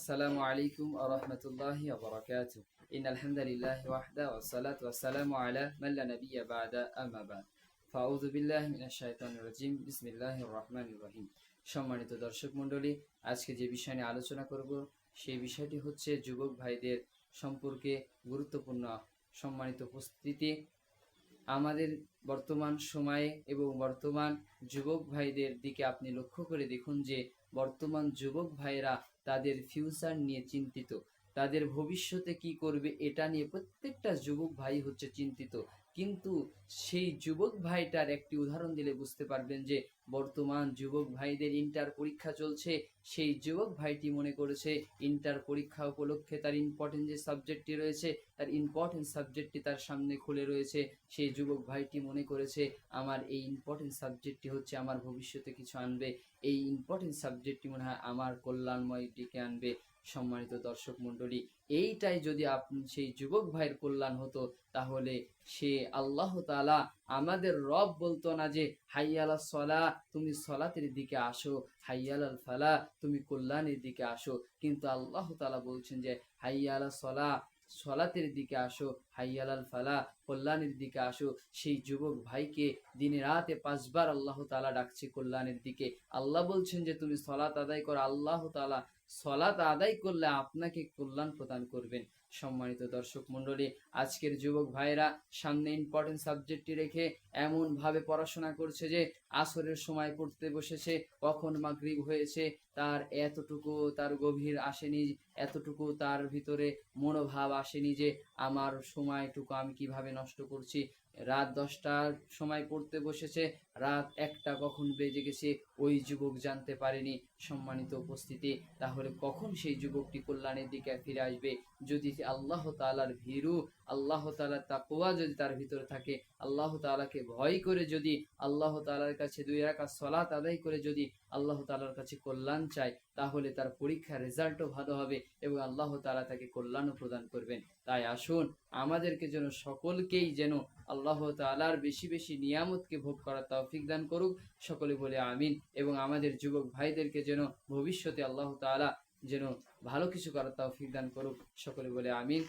আসসালামু আলাইকুম ওয়া রাহমাতুল্লাহি ওয়া বারাকাতুহু। ইন্নাল হামদালিল্লাহি ওয়াহদা ওয়া সালাতু ওয়া সালামু আলা মান লা নাবিয়্যা বা'দা, আম্মা বা'দ। ফাউযু বিল্লাহি মিনাশ শাইতানির রাজিম, বিসমিল্লাহির রহমানির রহিম। সম্মানিত দর্শক মণ্ডলী, আজকে যে বিষয় নিয়ে আলোচনা করব, সেই বিষয়টি হচ্ছে যুবক ভাইদের সম্পর্কে গুরুত্বপূর্ণ সম্মানিত উপস্থিতি আমাদের বর্তমান সময়ে এবং বর্তমান যুবক ভাইদের দিকে আপনি লক্ষ্য করে দেখুন যে বর্তমান যুবক ভাইরা তাদের ফিউচার নিয়ে চিন্তিত। তাদের ভবিষ্যতে কি করবে এটা নিয়ে প্রত্যেকটা যুবক ভাই হচ্ছে চিন্তিত। কিন্তু সেই যুবক ভাইটার একটি উদাহরণ দিলে বুঝতে পারবেন যে বর্তমান যুবক ভাইদের ইন্টার পরীক্ষা চলছে। সেই যুবক ভাইটি মনে করেছে ইন্টার পরীক্ষা উপলক্ষে তার ইম্পর্টেন্ট যে সাবজেক্টটি রয়েছে, তার ইম্পর্টেন্ট সাবজেক্টটি তার সামনে খুলে রয়েছে। সেই যুবক ভাইটি মনে করেছে, আমার এই ইম্পর্টেন্ট সাবজেক্টটি হচ্ছে আমার ভবিষ্যতে কিছু আনবে। এই ইম্পর্টেন্ট সাবজেক্টটি মনে হয় আমার কল্যাণময় দিকে আনবে। সম্মানিত দর্শক মণ্ডলী, এইটাই যদি সেই যুবক ভাইয়ের কল্যাণ হতো, তাহলে সে আল্লাহ তাআলা আমাদের রব বলতো না যে, হাইয়ালা সলা, তুমি সলাতের দিকে আসো হাইয়ালাল ফালা, তুমি কল্যাণের দিকে আসো। কিন্তু আল্লাহ তালা বলছেন যে, হাইয়ালা সলা, সলাতের দিকে আসো হাইয়ালাল ফালা কল্যাণের দিকে আসো। সেই যুবক ভাইকে দিনে রাতে পাঁচবার আল্লাহ তাআলা ডাকছে কল্যাণের দিকে। আল্লাহ বলছেন যে, তুমি সলাত আদায় করো। আল্লাহ তাআলা সলাত আদায় করলে আপনাকে কল্যাণ প্রদান করবেন। সম্মানিত দর্শক মণ্ডলী, আজকের যুবক ভাইরা সামনে ইম্পর্টেন্ট সাবজেক্টটি রেখে এমন ভাবে পড়াশোনা করছে যে, আসরের সময় পড়তে বসেছে, কখন মাগরিব হয়েছে, তার এতটুকু তার গভীর আসেনি, এতটুকু তার ভিতরে মনোভাব আসেনি যে, আমার সময়টুকু আমি কীভাবে নষ্ট করছি। রাত দশটার সময় পড়তে বসেছে। রাত একটা কখন বেজে গেছে ওই যুবক জানতে পারেনি সম্মানিত উপস্থিতি। তাহলে কখন সেই যুবকটি কল্যাণের দিকে ফিরে আসবে? যদি আল্লাহ তাআলার ভীরু, আল্লাহ তাআলার তাকওয়া যদি তার ভিতরে থাকে, আল্লাহ তাআলাকে ভয় করে যদি, আল্লাহ তালার কাছে দুই রাকাত সলাত আদায় করে যদি আল্লাহ তালার কাছে কল্যাণ চায়, তাহলে তার পরীক্ষার রেজাল্টও ভালো হবে এবং আল্লাহ তালা তাকে কল্যাণও প্রদান করবেন। তাই আসুন, আমাদেরকে যেন সকলকেই যেন আল্লাহ তালার বেশি বেশি নিয়ামতকে ভোগ করার তৌফিক দান করুক। সকলে বলে আমিন এবং আমাদের যুবক ভাইদেরকে যেন ভবিষ্যতে আল্লাহ তালা যেন ভালো কিছু করার তৌফিক দান করুক। সকলে বলে আমিন।